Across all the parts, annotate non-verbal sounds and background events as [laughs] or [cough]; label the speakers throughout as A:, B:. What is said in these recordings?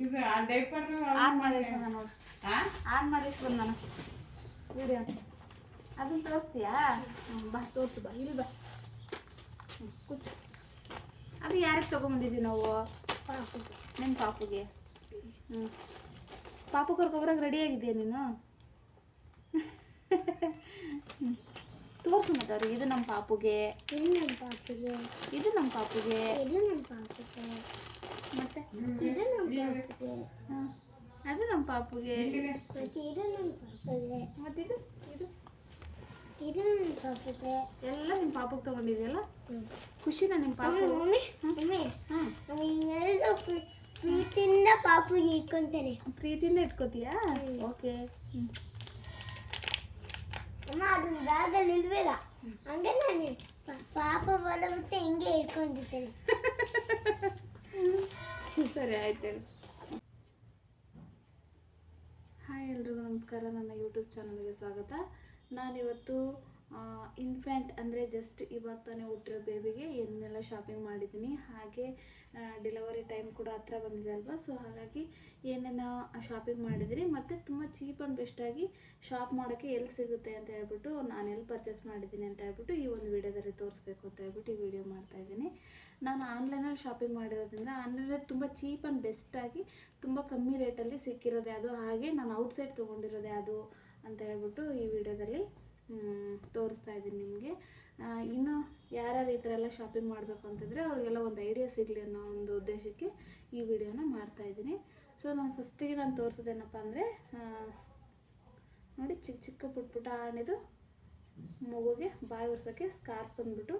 A: ಇದು ಆ diaper
B: on ಬಂದ
A: ಹಾ
B: ಆನ್ ಮಾಡಿಟ್ಟು ನಾನು. ವಿಡಿಯೋ ಅದನ್ನ ತೋರಿಸ್ತೀಯಾ? ಹ್ಞೂ ಬಾ ತೋರ್ಸು ಬಾ ಇಲ್ಲಿ ಬಾ. ಹ್ಞೂ ಕೂತು. ಅದು ಯಾರಿಗೆ ತೊಗೊಂಬಂದಿದ್ದೀವಿ ನಾವು? ನಿಮ್ಮ ಪಾಪುಗೆ. ಹ್ಞೂ ಪಾಪು ಕರ್ಕೊಬರಕ್ಕೆ ರೆಡಿ ಆಗಿದೆಯಾ ನೀನು. ತೋರ್ಸು ಮತ್ತೆ ಅವ್ರಿಗೆ ಇದು ನಮ್ಮ ಪಾಪುಗೆ.
C: ಇದು ನಮ್ಮ ಪಾಪುಗೆ?
B: ಇದು ನಮ್ಮ ಪಾಪುಗೆ.
C: ಇದು ನಮ್ಮ ಪಾಪಿಗೆ?
B: ಮತ್ತೆ?
C: ಇದು ನಮ್ಮ
B: ಅದು ನಮ್ಮ ಪಾಪುಗೆ.
C: ಇದು ನಮ್ಮ ಪಾಪಿಗೆ.
B: ಮತ್ತೆ ಇದು? ಇದು?
C: ಇದು ನಮ್ಮ ಪಾಪಿಗೆ.
B: ಎಲ್ಲ ನಿಮ್ಮ ಪಾಪುಗೆ ತಗೊಂಡಿದೆಯಲ್ಲ ಖುಷಿನ ನಿಮ್ಮ ಪಾಪು.
C: ಮಮ್ಮಿ ಮಮ್ಮಿ
B: ಹಾಂ.
C: ನಾವು ಇನ್ನೆರಡು ಪ್ರೀ- ಪ್ರೀತಿಯಿಂದ ಪಾಪಿಗೆ ಇಟ್ಕೊಂತೇನೆ
B: ಪ್ರೀತಿಯಿಂದ ಇಟ್ಕೋತೀಯಾ? ಓಕೆ.
C: ಅಮ್ಮ ಅದು ಬ್ಯಾಗಲ್ಲಿ ಇಲ್ವೇಲ್ಲ? ಹಂಗೆ ನಾನು ಪಾಪ ಪಾಪ ಬರಬಿಟ್ಟು ಹಿಂಗೆ ಇಟ್ಕೊಂಡಿರ್ತೇನೆ. [laughs]
B: ಸರಿ ಆಯ್ತು ಹಾಯ್ ಎಲ್ರಿಗೂ ನಮಸ್ಕಾರ. ನನ್ನ ಯೂಟ್ಯೂಬ್ ಚಾನಲ್ಗೆ ಸ್ವಾಗತ. ನಾನಿವತ್ತು ಇನ್ಫ್ಯಾಂಟ್ ಅಂದರೆ ಜಸ್ಟ್ ಇವಾಗ ತಾನೇ ಹುಟ್ಟಿರೋ ಬೇಬಿಗೆ ಏನೆಲ್ಲ ಶಾಪಿಂಗ್ ಮಾಡಿದ್ದೀನಿ. ಹಾಗೆ ಡೆಲಿವರಿ ಟೈಮ್ ಕೂಡ ಹತ್ರ ಬಂದಿದೆ ಅಲ್ವಾ? ಸೊ ಹಾಗಾಗಿ ಏನೇನೋ ಶಾಪಿಂಗ್ ಮಾಡಿದ್ರಿ ಮತ್ತು ತುಂಬ ಚೀಪ್ ಆ್ಯಂಡ್ ಬೆಸ್ಟಾಗಿ ಶಾಪ್ ಮಾಡೋಕ್ಕೆ ಎಲ್ಲಿ ಸಿಗುತ್ತೆ ಅಂತ ಹೇಳ್ಬಿಟ್ಟು ನಾನು ಎಲ್ಲಿ ಪರ್ಚೇಸ್ ಮಾಡಿದ್ದೀನಿ ಅಂತ ಹೇಳ್ಬಿಟ್ಟು ಈ ಒಂದು ವಿಡಿಯೋದಲ್ಲಿ ತೋರಿಸ್ಬೇಕು ಅಂತ ಹೇಳ್ಬಿಟ್ಟು ಈ ವಿಡಿಯೋ ಮಾಡ್ತಾಯಿದ್ದೀನಿ ನಾನು ಆನ್ಲೈನಲ್ಲಿ ಶಾಪಿಂಗ್ ಮಾಡಿರೋದ್ರಿಂದ ಆನ್ಲೈನಲ್ಲಿ ತುಂಬ ಚೀಪ್ ಆ್ಯಂಡ್ ಬೆಸ್ಟಾಗಿ ತುಂಬ ಕಮ್ಮಿ ರೇಟಲ್ಲಿ ಸಿಕ್ಕಿರೋದು ಅದು. ಹಾಗೆ ನಾನು ಔಟ್ಸೈಡ್ ತೊಗೊಂಡಿರೋದು ಅದು ಅಂತ ಹೇಳ್ಬಿಟ್ಟು ಈ ವಿಡಿಯೋದಲ್ಲಿ ತೋರಿಸ್ತಾ ಇದ್ದೀನಿ ನಿಮಗೆ. ಇನ್ನು ಯಾರ್ಯಾರು ಈ ಥರ ಎಲ್ಲ ಶಾಪಿಂಗ್ ಮಾಡಬೇಕು ಅಂತಂದರೆ ಅವ್ರಿಗೆಲ್ಲ ಒಂದು ಐಡಿಯಾ ಸಿಗಲಿ ಅನ್ನೋ ಒಂದು ಉದ್ದೇಶಕ್ಕೆ ಈ ವಿಡಿಯೋನ ಮಾಡ್ತಾ ಇದ್ದೀನಿ. ಸೊ ನಾನು ಫಸ್ಟಿಗೆ ನಾನು ತೋರಿಸೋದೇನಪ್ಪ ಅಂದರೆ ನೋಡಿ ಚಿಕ್ಕ ಚಿಕ್ಕ ಪುಟ್ಟ ಪುಟ್ಟ ಆಣಿದು ಮಗುಗೆ ಬಾಯಿ ಉರ್ಸೋಕ್ಕೆ ಸ್ಕಾರ್ಪ್ ಬಂದ್ಬಿಟ್ಟು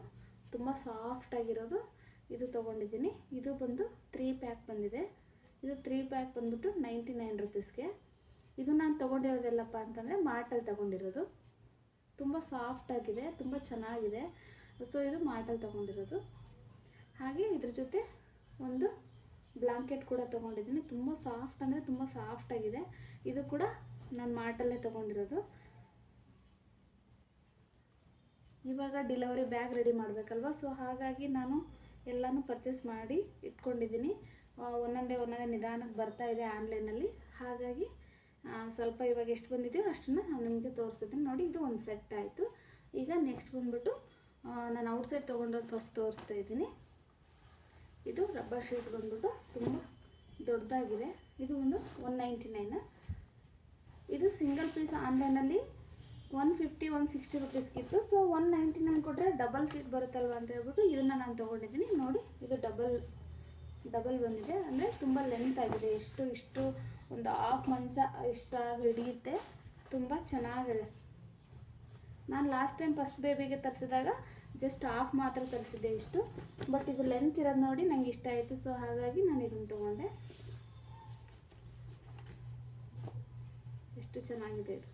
B: ತುಂಬ ಸಾಫ್ಟ್ ಆಗಿರೋದು ಇದು ತೊಗೊಂಡಿದ್ದೀನಿ. ಇದು ಬಂದು ತ್ರೀ ಪ್ಯಾಕ್ ಬಂದಿದೆ. ಇದು ತ್ರೀ ಪ್ಯಾಕ್ ಬಂದ್ಬಿಟ್ಟು ನೈಂಟಿ ನೈನ್ ರುಪೀಸ್ಗೆ ಇದು ನಾನು ತೊಗೊಂಡಿರೋದೆಲ್ಲಪ್ಪ ಅಂತಂದರೆ ಮಾರ್ಟಲ್ಲಿ ತೊಗೊಂಡಿರೋದು. ತುಂಬ ಸಾಫ್ಟ್ ಆಗಿದೆ, ತುಂಬ ಚೆನ್ನಾಗಿದೆ. ಸೊ ಇದು ಮಾರ್ಟಲ್ಲಿ ತೊಗೊಂಡಿರೋದು. ಹಾಗೆ ಇದ್ರ ಜೊತೆ ಒಂದು ಬ್ಲಾಂಕೆಟ್ ಕೂಡ ತೊಗೊಂಡಿದ್ದೀನಿ. ತುಂಬ ಸಾಫ್ಟ್ ಅಂದರೆ ತುಂಬ ಸಾಫ್ಟ್ ಆಗಿದೆ. ಇದು ಕೂಡ ನಾನು ಮಾರ್ಟಲ್ಲೇ ತೊಗೊಂಡಿರೋದು. ಇವಾಗ ಡಿಲವರಿ ಬ್ಯಾಗ್ ರೆಡಿ ಮಾಡಬೇಕಲ್ವ? ಸೊ ಹಾಗಾಗಿ ನಾನು ಎಲ್ಲನೂ ಪರ್ಚೇಸ್ ಮಾಡಿ ಇಟ್ಕೊಂಡಿದ್ದೀನಿ. ಒಂದೊಂದೇ ಒಂದೊಂದೇ ನಿಧಾನಕ್ಕೆ ಬರ್ತಾ ಇದೆ ಆನ್ಲೈನಲ್ಲಿ ಹಾಗಾಗಿ ಸ್ವಲ್ಪ ಇವಾಗ ಎಷ್ಟು ಬಂದಿದೆಯೋ ಅಷ್ಟನ್ನು ನಾನು ನಿಮಗೆ ತೋರಿಸಿದ್ದೀನಿ. ನೋಡಿ, ಇದು ಒಂದು ಸೆಟ್ ಆಯಿತು. ಈಗ ನೆಕ್ಸ್ಟ್ ಬಂದ್ಬಿಟ್ಟು ನಾನು ಔಟ್ಸೈಡ್ ತೊಗೊಂಡ್ರೆ ಫಸ್ಟ್ ತೋರಿಸ್ತಾ ಇದ್ದೀನಿ. ಇದು ರಬ್ಬರ್ ಶೀಟ್ ಬಂದ್ಬಿಟ್ಟು ತುಂಬ ದೊಡ್ಡದಾಗಿದೆ. ಇದು ಒಂದು ಒನ್ ನೈಂಟಿ ನೈನ್ ಇದು ಸಿಂಗಲ್ ಪೀಸ್ ಆನ್ಲೈನಲ್ಲಿ ಒನ್ ಫಿಫ್ಟಿ ಒನ್ ಸಿಕ್ಸ್ಟಿ ರುಪೀಸ್ಗಿತ್ತು ಸೊ ಒನ್ ನೈಂಟಿ ನೈನ್ ಕೊಟ್ಟರೆ ಡಬಲ್ ಸೀಟ್ ಬರುತ್ತಲ್ವ ಅಂತ ಹೇಳ್ಬಿಟ್ಟು ಇದನ್ನು ನಾನು ತೊಗೊಂಡಿದ್ದೀನಿ. ನೋಡಿ, ಇದು ಡಬಲ್ ಡಬಲ್ ಬಂದಿದೆ. ಅಂದರೆ ತುಂಬ ಲೆಂತ್ ಆಗಿದೆ. ಎಷ್ಟು, ಇಷ್ಟು ಒಂದು ಹಾಫ್ ಮಂಚ ಇಷ್ಟ ಹಿಡಿಯುತ್ತೆ. ತುಂಬ ಚೆನ್ನಾಗಿದೆ. ನಾನು ಲಾಸ್ಟ್ ಟೈಮ್ ಫಸ್ಟ್ ಬೇಬಿಗೆ ತರಿಸಿದಾಗ ಜಸ್ಟ್ ಹಾಫ್ ಮಾತ್ರ ತರಿಸಿದ್ದೆ ಇಷ್ಟು. ಬಟ್ ಇದು ಲೆಂತ್ ಇರೋದು ನೋಡಿ ನನಗೆ ಇಷ್ಟ ಆಯಿತು. ಸೊ ಹಾಗಾಗಿ ನಾನು ಇದನ್ನು ತೊಗೊಂಡೆ. ಎಷ್ಟು ಚೆನ್ನಾಗಿದೆ ಇದು.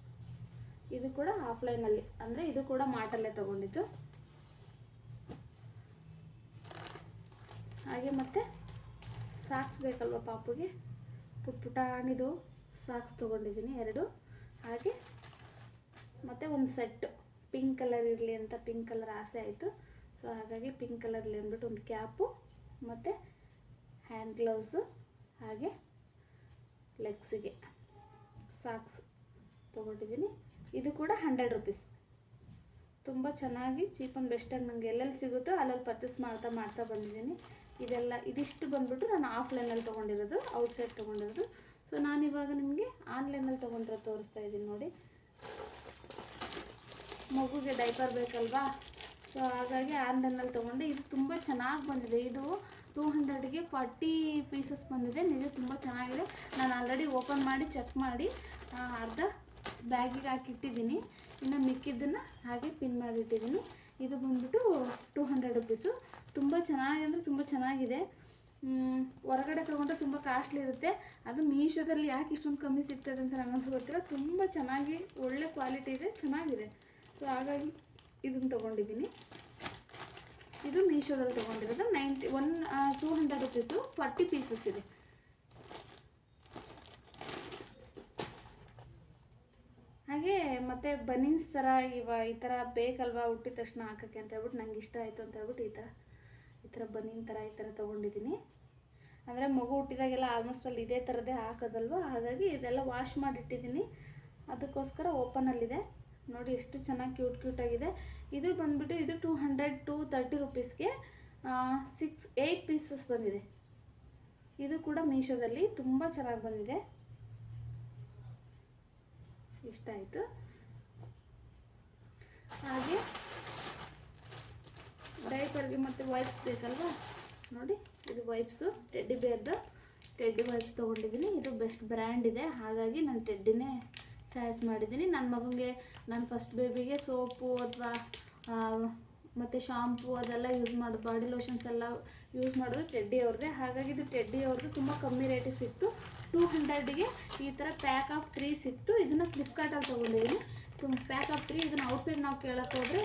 B: ಇದು ಕೂಡ ಆಫ್ಲೈನಲ್ಲಿ ಅಂದರೆ ಇದು ಕೂಡ ಮಾರ್ಟಲ್ಲೇ ತೊಗೊಂಡಿದ್ದು. ಹಾಗೆ ಮತ್ತೆ ಸಾಕ್ಸ್ ಬೇಕಲ್ವ ಪಾಪುಗೆ? ಪುಟ್ ಪುಟಾಣಿದು ಸಾಕ್ಸ್ ತೊಗೊಂಡಿದ್ದೀನಿ ಎರಡು. ಹಾಗೆ ಮತ್ತು ಒಂದು ಸೆಟ್ ಪಿಂಕ್ ಕಲರ್ ಇರಲಿ ಅಂತ ಪಿಂಕ್ ಕಲರ್ ಆಸೆ ಆಯಿತು. ಸೊ ಹಾಗಾಗಿ ಪಿಂಕ್ ಕಲರ್ಲಿ ಅಂದ್ಬಿಟ್ಟು ಒಂದು ಕ್ಯಾಪು, ಮತ್ತು ಹ್ಯಾಂಡ್ ಗ್ಲೌಸು, ಹಾಗೆ ಲೆಗ್ಸಿಗೆ ಸಾಕ್ಸ್ ತೊಗೊಂಡಿದ್ದೀನಿ. ಇದು ಕೂಡ ಹಂಡ್ರೆಡ್ ರುಪೀಸ್. ತುಂಬ ಚೆನ್ನಾಗಿ ಚೀಪ್ ಆ್ಯಂಡ್ ಬೆಸ್ಟಾಗಿ ನನಗೆ ಎಲ್ಲೆಲ್ಲಿ ಸಿಗುತ್ತೋ ಅಲ್ಲಲ್ಲಿ ಪರ್ಚೇಸ್ ಮಾಡ್ತಾ ಮಾಡ್ತಾ ಬಂದಿದ್ದೀನಿ. ಇದೆಲ್ಲ ಇದಿಷ್ಟು ಬಂದ್ಬಿಟ್ಟು ನಾನು ಆಫ್ಲೈನಲ್ಲಿ ತೊಗೊಂಡಿರೋದು ಔಟ್ಸೈಡ್ ತೊಗೊಂಡಿರೋದು. ಸೊ ನಾನಿವಾಗ ನಿಮಗೆ ಆನ್ಲೈನಲ್ಲಿ ತೊಗೊಂಡಿರೋದು ತೋರಿಸ್ತಾ ಇದ್ದೀನಿ ನೋಡಿ. ಮಗುಗೆ ಡೈಪರ್ ಬೇಕಲ್ವಾ? ಸೊ ಹಾಗಾಗಿ ಆನ್ಲೈನಲ್ಲಿ ತೊಗೊಂಡೆ. ಇದು ತುಂಬ ಚೆನ್ನಾಗಿ ಬಂದಿದೆ. ಇದು ಟೂ ಹಂಡ್ರೆಡ್ಗೆ ಫಾರ್ಟಿ ಪೀಸಸ್ ಬಂದಿದೆ. ನಿಜ ತುಂಬ ಚೆನ್ನಾಗಿದೆ. ನಾನು ಆಲ್ರೆಡಿ ಓಪನ್ ಮಾಡಿ ಚೆಕ್ ಮಾಡಿ ಅರ್ಧ ಬ್ಯಾಗಿಗೆ ಹಾಕಿಟ್ಟಿದ್ದೀನಿ. ಇನ್ನು ಮಿಕ್ಕಿದ್ದನ್ನು ಹಾಗೆ ಪಿನ್ ಮಾಡಿಟ್ಟಿದ್ದೀನಿ. ಇದು ಬಂದ್ಬಿಟ್ಟು ಟೂ ಹಂಡ್ರೆಡ್ ರುಪೀಸು ತುಂಬ ಚೆನ್ನಾಗಿ ಅಂದರೆ ತುಂಬ ಚೆನ್ನಾಗಿದೆ. ಹೊರಗಡೆ ತೊಗೊಂಡ್ರೆ ತುಂಬ ಕಾಸ್ಟ್ಲಿ ಇರುತ್ತೆ. ಅದು ಮೀಶೋದಲ್ಲಿ ಯಾಕೆ ಇಷ್ಟೊಂದು ಕಮ್ಮಿ ಸಿಗ್ತದೆ ಅಂತ ನನಗಂತೂ ಗೊತ್ತಿಲ್ಲ. ತುಂಬ ಚೆನ್ನಾಗಿ, ಒಳ್ಳೆ ಕ್ವಾಲಿಟಿ ಇದೆ, ಚೆನ್ನಾಗಿದೆ. ಸೊ ಹಾಗಾಗಿ ಇದನ್ನು ತೊಗೊಂಡಿದ್ದೀನಿ. ಇದು ಮೀಶೋದಲ್ಲಿ ತೊಗೊಂಡಿರೋದು. Ninety one two hundred rupees forty pieces ಇದೆ. ಹಾಗೆ ಮತ್ತೆ ಬನೀನ್ಸ್ ಥರ ಇವ ಈ ಥರ ಬೇಕಲ್ವಾ ಹುಟ್ಟಿದ ತಕ್ಷಣ ಹಾಕೋಕ್ಕೆ ಅಂತ ಹೇಳ್ಬಿಟ್ಟು ನಂಗೆ ಇಷ್ಟ ಆಯಿತು ಅಂತ ಹೇಳ್ಬಿಟ್ಟು ಈ ಥರ ಈ ಥರ ಬನೀನ್ ಥರ ಈ ಥರ ತೊಗೊಂಡಿದ್ದೀನಿ. ಅಂದರೆ ಮಗು ಹುಟ್ಟಿದಾಗೆಲ್ಲ ಆಲ್ಮೋಸ್ಟ್ ಅಲ್ಲಿ ಇದೇ ಥರದ್ದೇ ಹಾಕೋದಲ್ವ? ಹಾಗಾಗಿ ಇದೆಲ್ಲ ವಾಶ್ ಮಾಡಿಟ್ಟಿದ್ದೀನಿ. ಅದಕ್ಕೋಸ್ಕರ ಓಪನಲ್ಲಿದೆ ನೋಡಿ ಎಷ್ಟು ಚೆನ್ನಾಗಿ ಕ್ಯೂಟ್ ಕ್ಯೂಟಾಗಿದೆ ಇದು ಬಂದ್ಬಿಟ್ಟು ಇದು ಟೂ ಹಂಡ್ರೆಡ್ ಟು ತರ್ಟಿ ರುಪೀಸ್ಗೆ ಸಿಕ್ಸ್ ಏಯ್ಟ್ ಪೀಸಸ್ ಬಂದಿದೆ. ಇದು ಕೂಡ ಮೀಶೋದಲ್ಲಿ ತುಂಬ ಚೆನ್ನಾಗಿ ಬಂದಿದೆ. ಇಷ್ಟ ಆಯಿತು ಹಾಗೆ ಡೈಪರ್ಗೆ ಮತ್ತೆ ವೈಪ್ಸ್ ಬೇಕಲ್ವಾ? ನೋಡಿ, ಇದು ವೈಪ್ಸು ಟೆಡ್ಡಿ ಬೇರ್ದು ಟೆಡ್ಡಿ ವೈಪ್ಸ್ ತೊಗೊಂಡಿದ್ದೀನಿ. ಇದು ಬೆಸ್ಟ್ ಬ್ರ್ಯಾಂಡ್ ಇದೆ. ಹಾಗಾಗಿ ನಾನು ಟೆಡ್ಡಿನೇ ಚಾಯ್ಸ್ ಮಾಡಿದ್ದೀನಿ. ನನ್ನ ಮಗನಿಗೆ ನನ್ನ ಫಸ್ಟ್ ಬೇಬಿಗೆ ಸೋಪು ಅಥವಾ ಮತ್ತು ಶಾಂಪು ಅದೆಲ್ಲ ಯೂಸ್ ಮಾಡೋದು ಬಾಡಿ ಲೋಷನ್ಸ್ ಎಲ್ಲ ಯೂಸ್ ಮಾಡೋದು ಟೆಡ್ಡಿ ಅವ್ರದ್ದೇ. ಹಾಗಾಗಿ ಇದು ಟೆಡ್ಡಿ ಅವ್ರದ್ದು ತುಂಬ ಕಮ್ಮಿ ರೇಟಿಗೆ ಸಿಕ್ತು. ಟೂ ಹಂಡ್ರೆಡ್ಗೆ ಈ ಥರ ಪ್ಯಾಕ್ ಆಫ್ ತ್ರೀ ಸಿಕ್ತು. ಇದನ್ನು ಫ್ಲಿಪ್ಕಾರ್ಟಲ್ಲಿ ತೊಗೊಂಡಿದ್ದೀನಿ ತುಂಬ ಪ್ಯಾಕ್ ಆಫ್ ತ್ರೀ ಇದನ್ನು ಔಟ್ಸೈಡ್ ನಾವು ಕೇಳಕ್ಕೆ ಹೋದರೆ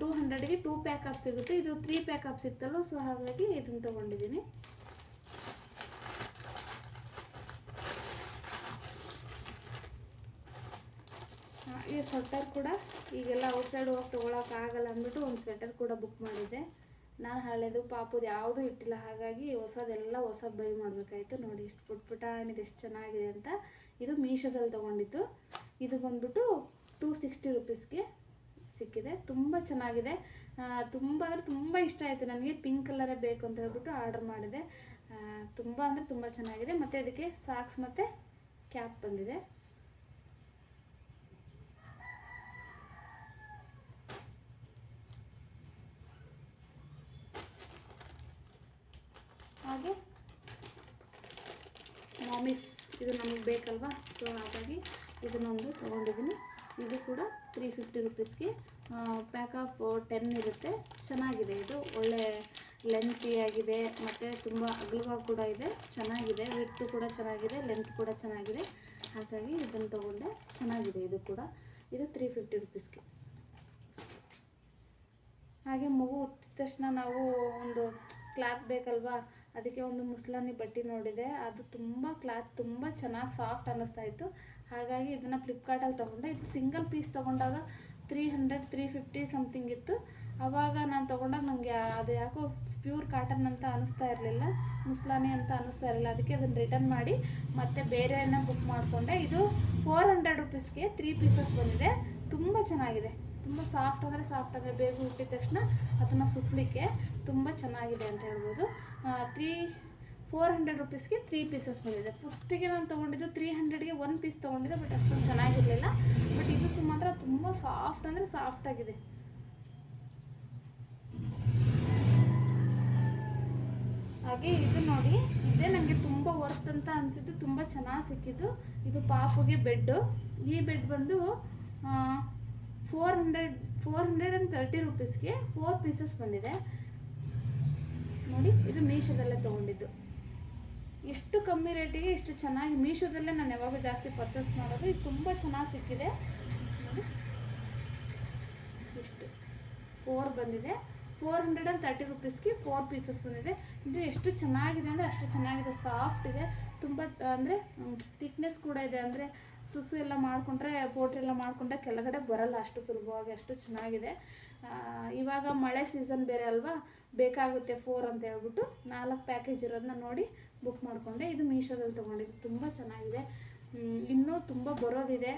B: ಟೂ ಹಂಡ್ರೆಡ್ಗೆ ಟೂ ಪ್ಯಾಕ್ ಆಫ್ ಸಿಗುತ್ತೆ. ಇದು ತ್ರೀ ಪ್ಯಾಕ್ ಆಫ್ ಸಿಕ್ತಲ್ಲ ಸೊ ಹಾಗಾಗಿ ಇದನ್ನು ತೊಗೊಂಡಿದ್ದೀನಿ. ಈ ಸ್ವೆಟರ್ ಕೂಡ ಈಗೆಲ್ಲ ಔಟ್ಸೈಡ್ ಹೋಗಿ ತೊಗೊಳಕ್ಕೆ ಆಗಲ್ಲ ಅಂದ್ಬಿಟ್ಟು ಒಂದು ಸ್ವೆಟರ್ ಕೂಡ ಬುಕ್ ಮಾಡಿದ್ದೆ. ನಾನು ಹಳೆಯದು ಪಾಪದು ಯಾವುದೂ ಇಟ್ಟಿಲ್ಲ. ಹಾಗಾಗಿ ಹೊಸದೆಲ್ಲ ಹೊಸದು ಬೈ ಮಾಡಬೇಕಾಯ್ತು. ನೋಡಿ ಇಷ್ಟು ಪುಟ್ ಪುಟಾಣಿದು ಎಷ್ಟು ಚೆನ್ನಾಗಿದೆ ಅಂತ ಇದು ಮೀಶೋದಲ್ಲಿ ತೊಗೊಂಡಿದ್ದು. ಇದು ಬಂದ್ಬಿಟ್ಟು ಟೂ ಸಿಕ್ಸ್ಟಿ ರುಪೀಸ್ಗೆ ಸಿಕ್ಕಿದೆ. ತುಂಬ ಚೆನ್ನಾಗಿದೆ. ತುಂಬ ಅಂದರೆ ತುಂಬ ಇಷ್ಟ ಆಯಿತು ನನಗೆ. ಪಿಂಕ್ ಕಲರೇ ಬೇಕು ಅಂತ ಹೇಳ್ಬಿಟ್ಟು ಆರ್ಡರ್ ಮಾಡಿದೆ. ತುಂಬ ಅಂದರೆ ತುಂಬ ಚೆನ್ನಾಗಿದೆ. ಮತ್ತು ಅದಕ್ಕೆ ಸಾಕ್ಸ್ ಮತ್ತು ಕ್ಯಾಪ್ ಬಂದಿದೆ. ಹಾಗೆ ಮಾಮಿಸ್ ಇದು ನಮಗೆ ಬೇಕಲ್ವಾ? ಸೊ ಹಾಗಾಗಿ ಇದನ್ನೊಂದು ತೊಗೊಂಡಿದ್ದೀನಿ. ಇದು ಕೂಡ ತ್ರೀ ಫಿಫ್ಟಿ ರುಪೀಸ್ಗೆ ಪ್ಯಾಕ್ ಆಫ್ ಟೆನ್ ಇರುತ್ತೆ. ಚೆನ್ನಾಗಿದೆ. ಇದು ಒಳ್ಳೆ ಲೆಂತಿ ಆಗಿದೆ. ಮತ್ತು ತುಂಬ ಅಗಲವಾಗಿ ಕೂಡ ಇದೆ. ಚೆನ್ನಾಗಿದೆ. ವಿಡ್ತು ಕೂಡ ಚೆನ್ನಾಗಿದೆ. ಲೆಂತ್ ಕೂಡ ಚೆನ್ನಾಗಿದೆ. ಹಾಗಾಗಿ ಇದನ್ನು ತೊಗೊಂಡೆ. ಚೆನ್ನಾಗಿದೆ ಇದು ಕೂಡ. ಇದು ತ್ರೀ ಫಿಫ್ಟಿ ರುಪೀಸ್ಗೆ ಹಾಗೆ ಮಗು ಉತ್ತಿದ ತಕ್ಷಣ ನಾವು ಒಂದು ಕ್ಲಾತ್ ಬೇಕಲ್ವಾ? ಅದಕ್ಕೆ ಒಂದು ಮುಸ್ಲಾನಿ ಬಟ್ಟೆ ನೋಡಿದೆ. ಅದು ತುಂಬ ಕ್ಲಾತ್ ತುಂಬ ಚೆನ್ನಾಗಿ ಸಾಫ್ಟ್ ಅನ್ನಿಸ್ತಾ ಇತ್ತು. ಹಾಗಾಗಿ ಇದನ್ನು ಫ್ಲಿಪ್ಕಾರ್ಟಲ್ಲಿ ತೊಗೊಂಡೆ. ಇದು ಸಿಂಗಲ್ ಪೀಸ್ ತೊಗೊಂಡಾಗ three hundred three fifty something ಇತ್ತು. ಆವಾಗ ನಾನು ತೊಗೊಂಡಾಗ ನನಗೆ ಅದು ಯಾಕೋ ಪ್ಯೂರ್ ಕಾಟನ್ ಅಂತ ಅನಿಸ್ತಾ ಇರಲಿಲ್ಲ. ಮುಸ್ಲಾನಿ ಅಂತ ಅನಿಸ್ತಾ ಇರಲಿಲ್ಲ. ಅದಕ್ಕೆ ಅದನ್ನು ರಿಟರ್ನ್ ಮಾಡಿ ಮತ್ತೆ ಬೇರೆಯನ್ನ ಬುಕ್ ಮಾಡಿಕೊಂಡೆ. ಇದು ಫೋರ್ ಹಂಡ್ರೆಡ್ ರುಪೀಸ್ಗೆ ತ್ರೀ ಪೀಸಸ್ ಬಂದಿದೆ. ತುಂಬ ಚೆನ್ನಾಗಿದೆ. ತುಂಬ ಸಾಫ್ಟ್ ಅಂದರೆ ಸಾಫ್ಟ್ ಅಂದರೆ ಬೇಗ ಹುಟ್ಟಿದ ತಕ್ಷಣ ಅದನ್ನು ಸುತ್ತಲಿಕ್ಕೆ ತುಂಬ ಚೆನ್ನಾಗಿದೆ ಅಂತ ಹೇಳ್ಬೋದು. ತ್ರೀ ಫೋರ್ ಹಂಡ್ರೆಡ್ ರುಪೀಸ್ಗೆ ತ್ರೀ ಪೀಸಸ್ ಬಂದಿದೆ. ಫಸ್ಟಿಗೆ ನಾನು ತೊಗೊಂಡಿದ್ದು ತ್ರೀ ಹಂಡ್ರೆಡ್ಗೆ ಒನ್ ಪೀಸ್ ತೊಗೊಂಡಿದ್ದೆ ಬಟ್ ಅಷ್ಟೊಂದು ಚೆನ್ನಾಗಿರಲಿಲ್ಲ. ಬಟ್ ಇದಕ್ಕೆ ಮಾತ್ರ ತುಂಬ ಸಾಫ್ಟ್ ಅಂದರೆ ಸಾಫ್ಟ್ ಆಗಿದೆ. ಹಾಗೆ ಇದು ನೋಡಿ, ಇದೇ ನನಗೆ ತುಂಬ ವರ್ತ್ ಅಂತ ಅನಿಸಿದ್ದು, ತುಂಬ ಚೆನ್ನಾಗಿ ಸಿಕ್ಕಿದ್ದು. ಇದು ಪಾಪುಗೆ ಬೆಡ್ಡು ಈ ಬೆಡ್ ಬಂದು four hundred four hundred and thirty ರುಪೀಸ್ಗೆ four pieces ಬಂದಿದೆ. ನೋಡಿ, ಇದು ಮೀಶೋದಲ್ಲೇ ತೊಗೊಂಡಿದ್ದು. ಎಷ್ಟು ಕಮ್ಮಿ ರೇಟಿಗೆ ಇಷ್ಟು ಚೆನ್ನಾಗಿ, ಮೀಶೋದಲ್ಲೇ ನಾನು ಯಾವಾಗ ಜಾಸ್ತಿ ಪರ್ಚೇಸ್ ಮಾಡೋದು. ಇದು ತುಂಬ ಚೆನ್ನಾಗಿ ಸಿಕ್ಕಿದೆ. ನೋಡಿ. ಇಷ್ಟು ಫೋರ್ ಬಂದಿದೆ. ಫೋರ್ ಹಂಡ್ರೆಡ್ ಆ್ಯಂಡ್ ತರ್ಟಿ ರುಪೀಸ್ಗೆ ಫೋರ್ ಪೀಸಸ್ ಬಂದಿದೆ. ಇದು ಎಷ್ಟು ಚೆನ್ನಾಗಿದೆ ಅಂದರೆ ಅಷ್ಟು ಚೆನ್ನಾಗಿದೆ ಸಾಫ್ಟ್ ಇದೆ. ತುಂಬ, ಅಂದರೆ ಥಿಕ್ನೆಸ್ ಕೂಡ ಇದೆ. ಅಂದರೆ, ಸುಸು ಎಲ್ಲ ಮಾಡಿಕೊಂಡ್ರೆ ಪೋಟ್ರಿ ಎಲ್ಲ ಮಾಡಿಕೊಂಡ್ರೆ ಕೆಳಗಡೆ ಬರಲ್ಲ ಅಷ್ಟು ಸುಲಭವಾಗಿ, ಅಷ್ಟು ಚೆನ್ನಾಗಿದೆ. ಇವಾಗ ಮಳೆ ಸೀಸನ್ ಬೇರೆ ಅಲ್ವಾ? ಬೇಕಾಗುತ್ತೆ ಫೋರ್ ಅಂತ ಹೇಳ್ಬಿಟ್ಟು ನಾಲ್ಕು ಪ್ಯಾಕೇಜ್ ಇರೋದನ್ನ ನೋಡಿ ಬುಕ್ ಮಾಡಿಕೊಂಡೆ. ಇದು ಮೀಶೋದಲ್ಲಿ ತೊಗೊಂಡಿದ್ದು. ತುಂಬ ಚೆನ್ನಾಗಿದೆ. ಇನ್ನೂ ತುಂಬ ಬರೋದಿದೆ.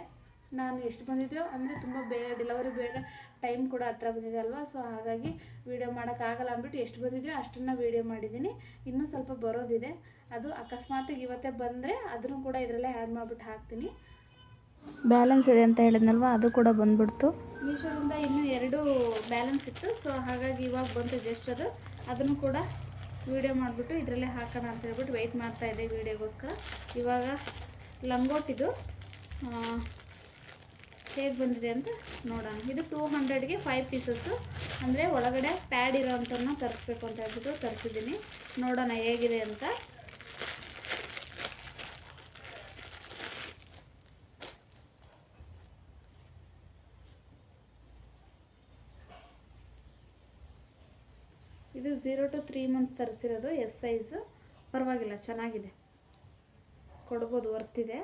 B: ನಾನು ಎಷ್ಟು ಬಂದಿದ್ದೆಯೋ ಅಂದರೆ ತುಂಬ ಬೇಗ ಡೆಲಿವರಿ ಬೇಗ ಟೈಮ್ ಕೂಡ ಹತ್ರ ಬಂದಿದೆ ಅಲ್ವಾ? ಸೊ ಹಾಗಾಗಿ ವೀಡಿಯೋ ಮಾಡೋಕ್ಕಾಗಲ್ಲ ಅಂದ್ಬಿಟ್ಟು ಎಷ್ಟು ಬಂದಿದೆಯೋ ಅಷ್ಟನ್ನು ವೀಡಿಯೋ ಮಾಡಿದ್ದೀನಿ. ಇನ್ನೂ ಸ್ವಲ್ಪ ಬರೋದಿದೆ. ಅದು ಅಕಸ್ಮಾತಾಗಿ ಇವತ್ತೇ ಬಂದರೆ ಅದನ್ನು ಕೂಡ ಇದರಲ್ಲೇ ಆ್ಯಡ್ ಮಾಡಿಬಿಟ್ಟು ಹಾಕ್ತೀನಿ.
A: ಬ್ಯಾಲೆನ್ಸ್ ಇದೆ ಅಂತ ಹೇಳಿದ್ನಲ್ವ? ಅದು ಕೂಡ ಬಂದ್ಬಿಡ್ತು.
B: ಮೀಶೋದಿಂದ ಇನ್ನೂ ಎರಡು ಬ್ಯಾಲೆನ್ಸ್ ಇತ್ತು. ಸೊ ಹಾಗಾಗಿ ಇವಾಗ ಬಂತು ಜಸ್ಟ್ ಅದು. ಅದನ್ನು ಕೂಡ ವೀಡಿಯೋ ಮಾಡಿಬಿಟ್ಟು ಇದರಲ್ಲೇ ಹಾಕೋಣ ಅಂತ ಹೇಳ್ಬಿಟ್ಟು ವೆಯ್ಟ್ ಮಾಡ್ತಾ ಇದೆ ವೀಡಿಯೋಗೋಸ್ಕರ ಇವಾಗ ಲಂಗೋಟಿದು ಹೇಗೆ ಬಂದಿದೆ ಅಂತ ನೋಡೋಣ. ಇದು ಟೂ ಹಂಡ್ರೆಡ್ಗೆ ಫೈವ್ ಪೀಸಸ್ಸು ಅಂದರೆ ಒಳಗಡೆ ಪ್ಯಾಡ್ ಇರೋವಂಥನ್ನ ತರಿಸ್ಬೇಕು ಅಂತ ಹೇಳ್ಬಿಟ್ಟು ತರಿಸಿದ್ದೀನಿ. ನೋಡೋಣ ಹೇಗಿದೆ ಅಂತ. ಇದು ಝೀರೋ ಟು ತ್ರೀ ಮಂತ್ಸ್ ತರಿಸಿರೋದು ಎಸ್ ಸೈಜು ಪರವಾಗಿಲ್ಲ, ಚೆನ್ನಾಗಿದೆ. ಕೊಡ್ಬೋದು ವರ್ತಿದೆ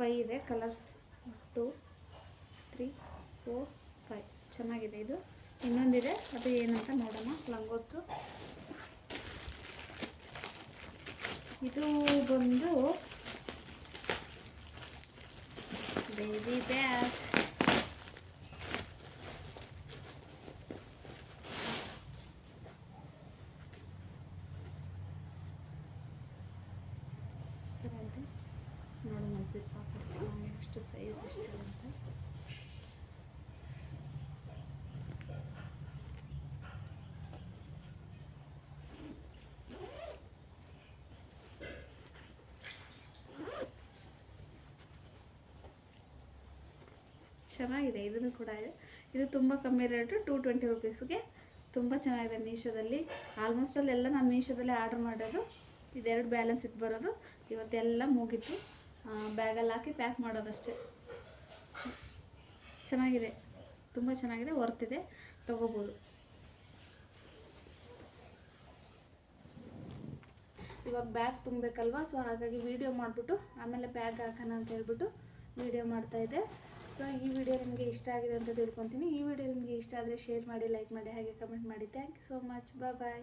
B: ಫೈ ಇದೆ colours two three four five ಚೆನ್ನಾಗಿದೆ ಇದು. ಇನ್ನೊಂದಿದೆ, ಅದು ಏನಂತ ನೋಡೋಣ. ಲಂಗೋತ್ತು ಇದು ಬಂದು ಬೇಬಿ ಬ್ಯಾಗ್ ಚೆನ್ನಾಗಿ ಸೈಜ್ ಇಷ್ಟು ಅಂತ ಚೆನ್ನಾಗಿದೆ, ಇದನ್ನು ಕೂಡ ಇದು. ತುಂಬ ಕಮ್ಮಿ ರೇಟು ಟೂ ಟ್ವೆಂಟಿ ರುಪೀಸ್ಗೆ ತುಂಬ ಚೆನ್ನಾಗಿದೆ ಮೀಶೋದಲ್ಲಿ. ಆಲ್ಮೋಸ್ಟ್ ಅಲ್ಲೆಲ್ಲ ನಾನು ಮೀಶೋದಲ್ಲೇ ಆರ್ಡ್ರ್ ಮಾಡೋದು. ಇದೆರಡು ಬ್ಯಾಲೆನ್ಸ್ ಇದು ಬರೋದು. ಇವತ್ತೆಲ್ಲ ಮುಗೀತು. ಬ್ಯಾಗಲ್ಲಿ ಹಾಕಿ ಪ್ಯಾಕ್ ಮಾಡೋದಷ್ಟೇ. ಚೆನ್ನಾಗಿದೆ. ತುಂಬ ಚೆನ್ನಾಗಿದೆ. ವರ್ತಿದೆ. ತೊಗೋಬೋದು. ಇವಾಗ ಬ್ಯಾಗ್ ತುಂಬಬೇಕಲ್ವಾ? ಸೊ ಹಾಗಾಗಿ ವೀಡಿಯೋ ಮಾಡಿಬಿಟ್ಟು, ಆಮೇಲೆ ಬ್ಯಾಗ್ ಹಾಕೋಣ ಅಂತ ಹೇಳ್ಬಿಟ್ಟು ವಿಡಿಯೋ ಮಾಡ್ತಾಯಿದ್ದೆ ಸೊ ಈ ವಿಡಿಯೋ ನಿಮಗೆ ಇಷ್ಟ ಆಗಿದೆ ಅಂತ ತಿಳ್ಕೊತೀನಿ. ಈ ವಿಡಿಯೋ ನಿಮಗೆ ಇಷ್ಟ ಆದರೆ ಶೇರ್ ಮಾಡಿ ಲೈಕ್ ಮಾಡಿ, ಹಾಗೆ ಕಮೆಂಟ್ ಮಾಡಿ. Thank you so much bye bye